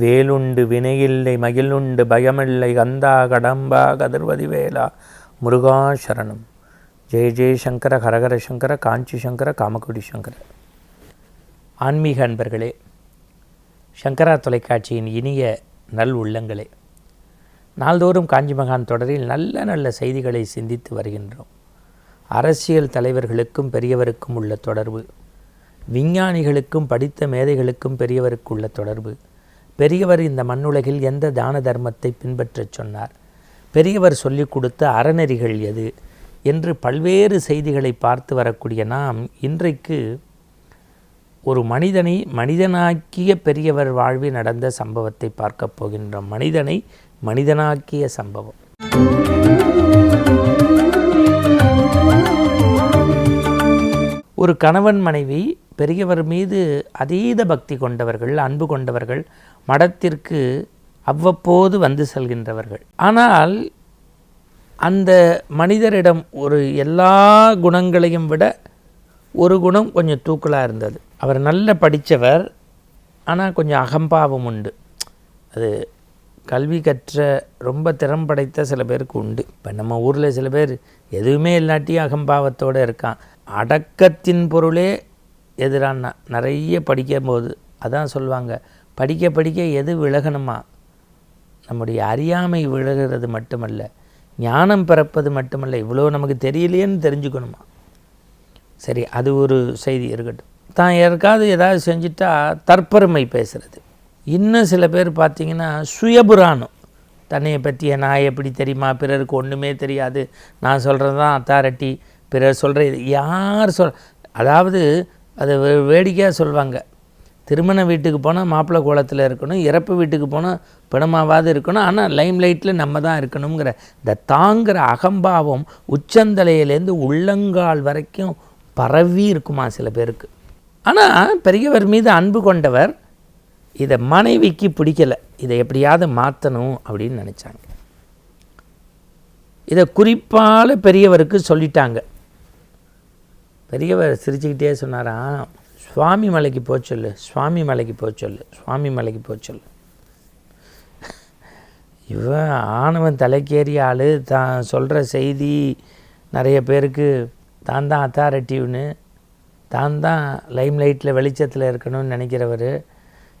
வேலுண்டு வினையில்லை மகிழுண்டு பயமில்லை கந்தா கடம்பா கதிர்வதி வேலா முருகா சரணம். ஜெய ஜெயசங்கர ஹரஹர சங்கர காஞ்சி சங்கர காமக்குடி சங்கர. ஆன்மீக அன்பர்களே சங்கரா தொலைக்காட்சியின் இனிய நல் உள்ளங்களே நாள்தோறும் காஞ்சி மகான் தொடரில் நல்ல நல்ல செய்திகளை சிந்தித்து வருகின்றோம். அரசியல் தலைவர்களுக்கும் பெரியவருக்கும் உள்ள தொடர்பு விஞ்ஞானிகளுக்கும் படித்த மேதைகளுக்கும் பெரியவருக்கு உள்ள தொடர்பு பெரியவர் இந்த மண்ணுலகில் எந்த தான தர்மத்தை பின்பற்றச் சொன்னார்? பெரியவர் சொல்லிக் கொடுத்த அறநெறிகள் எது? என்று பல்வேறு செய்திகளை பார்த்து வரக்கூடிய நாம் இன்றைக்கு ஒரு மனிதனை மனிதனாக்கிய பெரியவர் வாழ்வில் நடந்த சம்பவத்தை பார்க்கப் போகின்றோம். மனிதனை மனிதனாக்கிய சம்பவம். ஒரு கணவன் மனைவி பெரியவர் மீது அதீத பக்தி கொண்டவர்கள் அன்பு கொண்டவர்கள் மடத்திற்கு அவ்வப்போது வந்து செல்கின்றவர்கள். ஆனால் அந்த மனிதரிடம் ஒரு எல்லா குணங்களையும் விட ஒரு குணம் கொஞ்சம் தூக்கலாக இருந்தது. அவர் நல்ல படித்தவர் ஆனால் கொஞ்சம் அகம்பாவம் உண்டு. அது கல்வி கற்ற ரொம்ப திறம் படைத்த சில பேருக்கு உண்டு. இப்போ நம்ம ஊரில் சில பேர் எதுவுமே இல்லாட்டியும் அகம்பாவத்தோடு இருக்கான். அடக்கத்தின் பொருளே எதிரான. நிறைய படிக்கும்போது அதான் சொல்லுவாங்க படிக்க படிக்க எது விலகணுமா? நம்முடைய அறியாமை விலகிறது மட்டுமல்ல ஞானம் பிறப்பது மட்டுமல்ல இவ்வளோ நமக்கு தெரியலையேன்னு தெரிஞ்சுக்கணுமா? சரி அது ஒரு செய்தி இருக்கட்டும். தான் யாருக்காவது ஏதாவது செஞ்சுட்டா தற்பெருமை பேசுகிறது இன்னும் சில பேர் பார்த்திங்கன்னா சுயபுராணம். தன்னையை பற்றிய நான் எப்படி தெரியுமா? பிறருக்கு ஒன்றுமே தெரியாது. நான் சொல்கிறது தான் அத்தாரிட்டி பிறர் சொல்கிற யார் சொல் அதாவது அதை வேடிக்கையாக சொல்லுவாங்க திருமண வீட்டுக்கு போனால் மாப்பிள்ளை கோலத்தில் இருக்கணும் இறப்பு வீட்டுக்கு போனால் பிணமாவது இருக்கணும் ஆனால் லைம் லைட்டில் நம்ம தான் இருக்கணுங்கிற இந்த தாங்கிற அகம்பாவம் உச்சந்தலையிலேருந்து உள்ளங்கால் வரைக்கும் பரவி இருக்குமா சில பேருக்கு. ஆனால் பெரியவர் மீது அன்பு கொண்டவர் இதை மனைவிக்கு பிடிக்கலை இதை எப்படியாவது மாற்றணும் அப்படின்னு நினச்சாங்க. இதை குறிப்பால் பெரியவருக்கு சொல்லிட்டாங்க. பெரியவர் சிரிச்சுக்கிட்டே சொன்னாராம் சுவாமி மலைக்கு போக சொல்லு. சுவாமி மலைக்கு போக சொல்லு. சுவாமி மலைக்கு போக சொல்லு. இவன் ஆணவன் தலைக்கேறிய ஆள். தான் சொல்கிற செய்தி நிறைய பேருக்கு தான் தான் அத்தாரிட்டிவ்னு தான் தான் லைம் லைட்டில் வெளிச்சத்தில் இருக்கணும்னு நினைக்கிறவர்.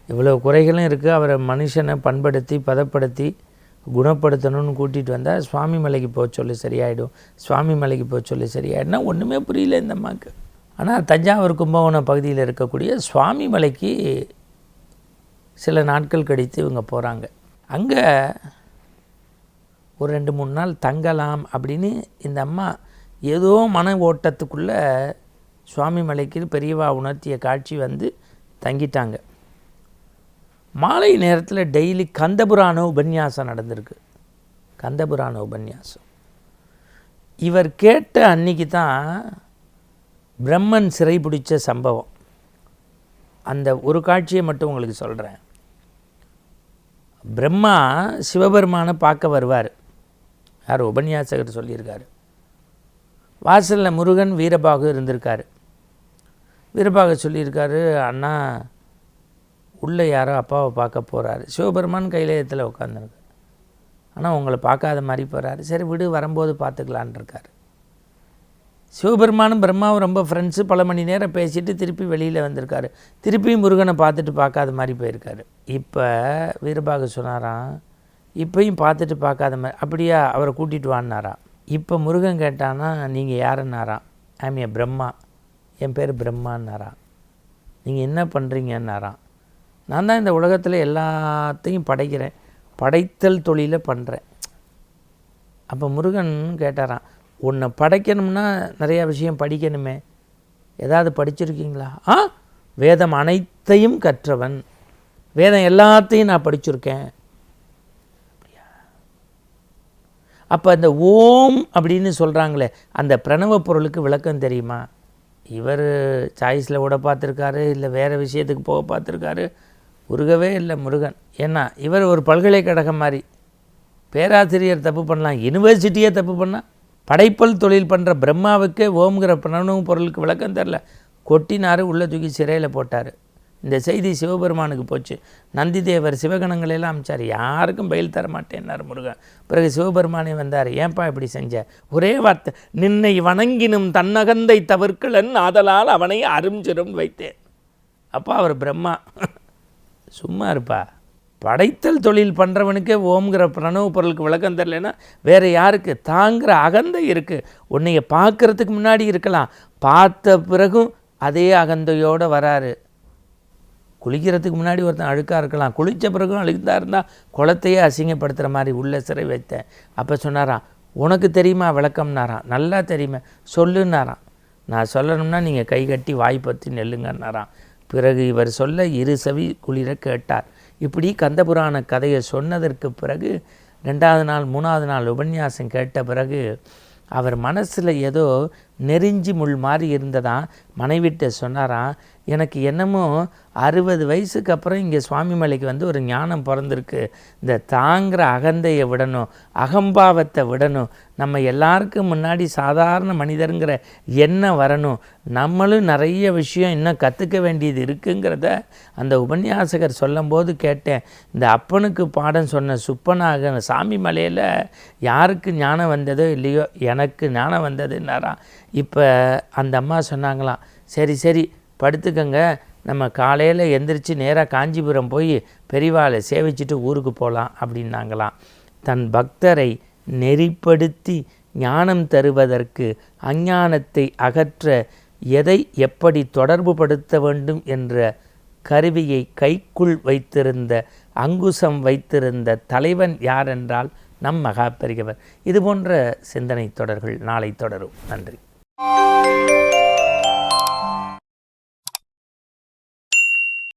இவ்வளோ குறைகளும் இருக்குது அவரை மனுஷனை பண்படுத்தி பதப்படுத்தி குணப்படுத்தணும்னு கூட்டிகிட்டு வந்தால் சுவாமி மலைக்கு போக சொல்லி சரியாயிடும். சுவாமி மலைக்கு போக சொல்லி சரியாயிடும்னா ஒன்றுமே புரியல இந்த அம்மாவுக்கு ஆனால் தஞ்சாவூர் கும்பகோணம் பகுதியில் இருக்கக்கூடிய சுவாமி மலைக்கு சில நாட்கள் கழித்து இவங்க போகிறாங்க. அங்கே ஒரு ரெண்டு மூணு நாள் தங்கலாம் அப்படின்னு இந்த அம்மா ஏதோ மன ஓட்டத்துக்குள்ளே சுவாமி மலைக்கு பெரியவா உணர்த்திய காட்சி வந்து தங்கிட்டாங்க. மாலை நேரத்தில் டெய்லி கந்தபுராண உபன்யாசம் நடந்திருக்கு. கந்தபுராண உபன்யாசம். இவர் கேட்ட அன்னைக்கு தான் பிரம்மன் சிறை பிடிச்ச சம்பவம். அந்த ஒரு காட்சியை மட்டும் உங்களுக்கு சொல்கிறேன் பிரம்மா சிவபெருமானை பார்க்க வருவார். யார் உபன்யாசகர் சொல்லியிருக்காரு. வாசலில் முருகன் வீரபாகு இருந்திருக்காரு. வீரபாகு சொல்லியிருக்காரு அண்ணா உள்ளே யாரோ அப்பாவை பார்க்க போகிறாரு சிவபெருமான் கையிலேயத்தில் உட்காந்துருக்கு ஆனால் உங்களை பார்க்காத மாதிரி போகிறாரு சரி விடு வரும்போது பார்த்துக்கலான் இருக்காரு சிவபெருமானும் பிரம்மாவும் ரொம்ப ஃப்ரெண்ட்ஸு பல மணி நேரம் பேசிட்டு திருப்பி வெளியில் வந்திருக்காரு. திருப்பி முருகனை பார்த்துட்டு பார்க்காத மாதிரி போயிருக்காரு. இப்போ வீரபாக சொன்னாராம் இப்பையும் பார்த்துட்டு பார்க்காத மாதிரி அப்படியா அவரை கூட்டிகிட்டு வான்னாராம். இப்போ முருகன் கேட்டானா நீங்கள் யாருன்னாராம்? ஐம் ஏ பிரம்மா என் பேர் பிரம்மான்னாராம். நீங்கள் என்ன பண்ணுறீங்கன்னாராம் நான் தான் இந்த உலகத்தில் எல்லாத்தையும் படைக்கிறேன். படைத்தல் தொழிலை பண்ணுறேன் அப்போ முருகன் கேட்டாராம் உன்னை படைக்கணும்னா நிறையா விஷயம் படிக்கணுமே. ஏதாவது படிச்சிருக்கீங்களா? ஆ? வேதம் அனைத்தையும் கற்றவன். வேதம் எல்லாத்தையும் நான் படிச்சிருக்கேன். அப்போ அந்த ஓம் அப்படின்னு சொல்கிறாங்களே அந்த பிரணவ பொருளுக்கு விளக்கம் தெரியுமா? இவர் சாய்ஸில் விட பார்த்துருக்காரு இல்லை வேறு விஷயத்துக்கு போக பார்த்துருக்காரு. முருகவே இல்லை முருகன். ஏன்னா இவர் ஒரு பல்கலைக்கழகம் மாதிரி. பேராசிரியர் தப்பு பண்ணலாம் யூனிவர்சிட்டியே தப்பு பண்ணால் படைப்பல் தொழில் பண்ணுற பிரம்மாவுக்கே ஓம்ங்கிற பிரணவ பொருளுக்கு விளக்கம் தெரில கொட்டினார் உள்ளே தூக்கி சிறையில் போட்டார். இந்த செய்தி சிவபெருமானுக்கு போச்சு. நந்திதேவர் சிவகணங்களை எல்லாம் அமைச்சார். யாருக்கும் பயில் தர மாட்டேன்னார் முருகன். பிறகு சிவபெருமானே வந்தார். ஏன்பா இப்படி செஞ்ச? ஒரே வார்த்தை. நின்னை வணங்கினும் தன்னகந்தை தவிர்க்கலன் ஆதலால் அவனை அருஞ்சிரும் வைத்தேன். அப்பா அவர் பிரம்மா. சும்மா இருப்பா. படைத்தல் தொழில் பண்ணுறவனுக்கே ஓம்ங்கிற பிரணவ பொருளுக்கு விளக்கம் தரலைன்னா வேறு யாருக்கு? தாங்கிற அகந்தை இருக்குது உன்னைய பார்க்கறதுக்கு முன்னாடி இருக்கலாம். பார்த்த பிறகும் அதே அகந்தையோடு வராரு. குளிக்கிறதுக்கு முன்னாடி ஒருத்தன் அழுக்காக இருக்கலாம். குளித்த பிறகும் அழுக்காக இருந்தால் குளத்தையே அசிங்கப்படுத்துகிற மாதிரி உள்ள சிறை வைத்தேன். அப்போ சொன்னாராம் உனக்கு தெரியுமா விளக்கம்னாராம்? நல்லா தெரியுமா. சொல்லுன்னாராம். நான் சொல்லணும்னா நீங்கள் கை கட்டி வாய் பற்றி நெல்லுங்கன்னாராம். பிறகு இவர் சொல்ல இரு செவி குளிர கேட்டார். இப்படி கந்தபுராண கதையை சொன்னதற்கு பிறகு ரெண்டாவது நாள் மூணாவது நாள் உபன்யாசம் கேட்ட பிறகு அவர் மனசில் ஏதோ நெறிஞ்சி முள் மாதிரி இருந்ததாம். மனைவிட்ட சொன்னாராம் எனக்கு என்னமோ அறுபது வயசுக்கு அப்புறம் இங்கே சுவாமி மலைக்கு வந்து ஒரு ஞானம் பிறந்திருக்கு. இந்த தாங்கிற அகந்தையை விடணும் அகம்பாவத்தை விடணும். நம்ம எல்லாருக்கும் முன்னாடி சாதாரண மனிதருங்கிற எண்ணம் வரணும். நம்மளும் நிறைய விஷயம் இன்னும் கற்றுக்க வேண்டியது இருக்குங்கிறத அந்த உபன்யாசகர் சொல்லும்போது கேட்டேன். இந்த அப்பனுக்கு பாடம் சொன்ன சுப்பனாக சாமி மலையில் யாருக்கு ஞானம் வந்ததோ இல்லையோ எனக்கு ஞானம் வந்ததுன்னாராம். இப்போ அந்த அம்மா சொன்னாங்களாம் சரி சரி படுத்துக்கங்க. நம்ம காலையில் எந்திரிச்சு நேராக காஞ்சிபுரம் போய் பெரிவாளை சேவிச்சுட்டு ஊருக்கு போகலாம் அப்படின்னாங்களாம். தன் பக்தரை நெறிப்படுத்தி ஞானம் தருவதற்கு அஞ்ஞானத்தை அகற்ற எதை எப்படி தொடர்புபடுத்த வேண்டும் என்ற கருவியை கைக்குள் வைத்திருந்த அங்குசம் வைத்திருந்த தலைவன் யார் என்றால் நம் மகாபெரியவர் இது போன்ற சிந்தனை தொடர்கள் நாளை தொடரும். நன்றி. thank you